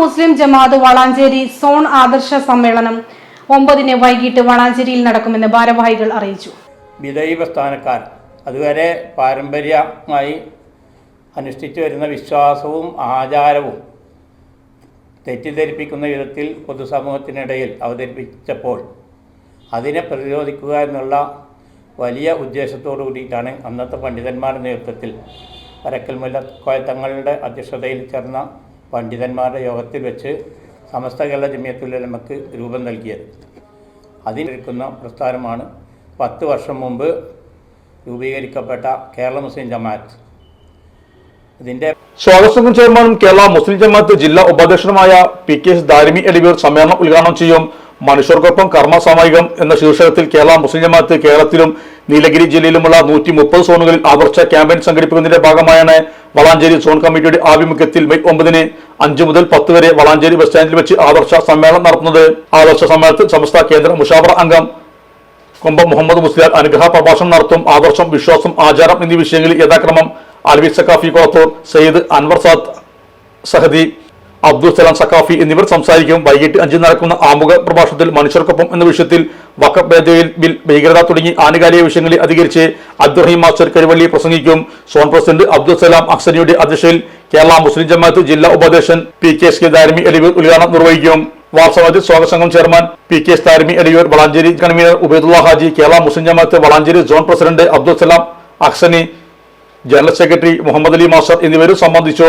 മുസ്ലിം ജമാഅത്ത് Valanchery zone ആദർശ സമ്മേളനം ഒമ്പതിന് വൈകിട്ട് വളാഞ്ചേരിയിൽ നടക്കുമെന്ന് ഭാരവാഹികൾ അറിയിച്ചു. വിദൈവ സ്ഥാനക്കാർ അതുവരെ പാരമ്പര്യമായി അനുഷ്ഠിച്ചു വരുന്ന വിശ്വാസവും ആചാരവും തെറ്റിദ്ധരിപ്പിക്കുന്ന വിധത്തിൽ പൊതുസമൂഹത്തിനിടയിൽ അവതരിപ്പിച്ചപ്പോൾ അതിനെ പ്രതിരോധിക്കുക എന്നുള്ള വലിയ ഉദ്ദേശത്തോടു കൂടിയിട്ടാണ് അന്നത്തെ പണ്ഡിതന്മാരുടെ നേതൃത്വത്തിൽ പരക്കൽമുല്ല കോയത്തങ്ങളുടെ അധ്യക്ഷതയിൽ ചേർന്ന പണ്ഡിതന്മാരുടെ യോഗത്തിൽ വെച്ച് സമസ്ത കേരള ജമിയത്തുലമക്ക് രൂപം നൽകിയത്. അതിനിരിക്കുന്ന പ്രസ്ഥാനമാണ് പത്ത് വർഷം മുമ്പ് രൂപീകരിക്കപ്പെട്ട കേരള മുസ്ലിം ജമാഅത്ത്. ഇതിന്റെ സ്വാഗത സംഘം ചെയർമാനും കേരള മുസ്ലിം ജമാഅത്ത് ജില്ലാ ഉപാധ്യക്ഷനുമായ പി കെ എസ് ദാരിമി അലിബീർ സമ്മേളനം ഉദ്ഘാടനം ചെയ്യും. മനുഷ്യർക്കൊപ്പം കർമ്മ സാമൂഹികം എന്ന ശീർഷകത്തിൽ കേരള മുസ്ലിം ജമാഅത്ത് കേരളത്തിലും നീലഗിരി ജില്ലയിലുമുള്ള നൂറ്റി മുപ്പത് സോണുകളിൽ ആവർച്ച ക്യാമ്പയിൻ സംഘടിപ്പിക്കുന്നതിന്റെ ഭാഗമായാണ് വളാഞ്ചേരി സോൺ കമ്മിറ്റിയുടെ ആഭിമുഖ്യത്തിൽ മെയ് ഒമ്പതിന് അഞ്ചു മുതൽ പത്ത് വരെ വളാഞ്ചേരി ബസ് സ്റ്റാൻഡിൽ വെച്ച് ആദർശ സമ്മേളനം നടത്തുന്നത്. ആദർശ സമ്മേളനത്തിൽ സമസ്ത കേന്ദ്ര മുഷാവറ അംഗം കൊമ്പം മുഹമ്മദ് മുസ്ലിയാർ അനുഗ്രഹ പ്രഭാഷണം നടത്തും. ആദർശം വിശ്വാസം ആചാരം എന്നീ വിഷയങ്ങളിൽ യഥാക്രമം അൽവി സക്കാഫി കോളത്തൂർ സയ്യിദ് അൻവർ സാദ് സഹദി അബ്ദുൽ സലാം സക്കാഫി എന്നിവർ സംസാരിക്കും. വൈകിട്ട് അഞ്ചിന് നടക്കുന്ന ആമുഖ പ്രഭാഷണത്തിൽ മനുഷ്യർക്കൊപ്പം എന്ന വിഷയത്തിൽ വഖഫ് ബിൽ ഭീകരത തുടങ്ങി ആനുകാലിക വിഷയങ്ങളിൽ അധികരിച്ച് അബ്ദുറഹീം മാസ്റ്റർ കരുവള്ളി പ്രസംഗിക്കും. സോൺ പ്രസിഡന്റ് അബ്ദുൽ സലാം അക്സനിയുടെ അധ്യക്ഷയിൽ കേരള മുസ്ലിം ജമാഅത്ത് ജില്ലാ ഉപാധ്യക്ഷൻ P K S K Darimi അലിവൂർ ഉദ്ഘാടനം നിർവഹിക്കും. വാർസവാദി സ്വാഗത സംഘം chairman P K S Tharimi Aliyur Valanchery convener Ubaidulla Haji Kerala Muslim Jamaat Valanchery zone president Abdul Salam Aksani general secretary Muhammad Ali master എന്നിവരും സംബന്ധിച്ചു.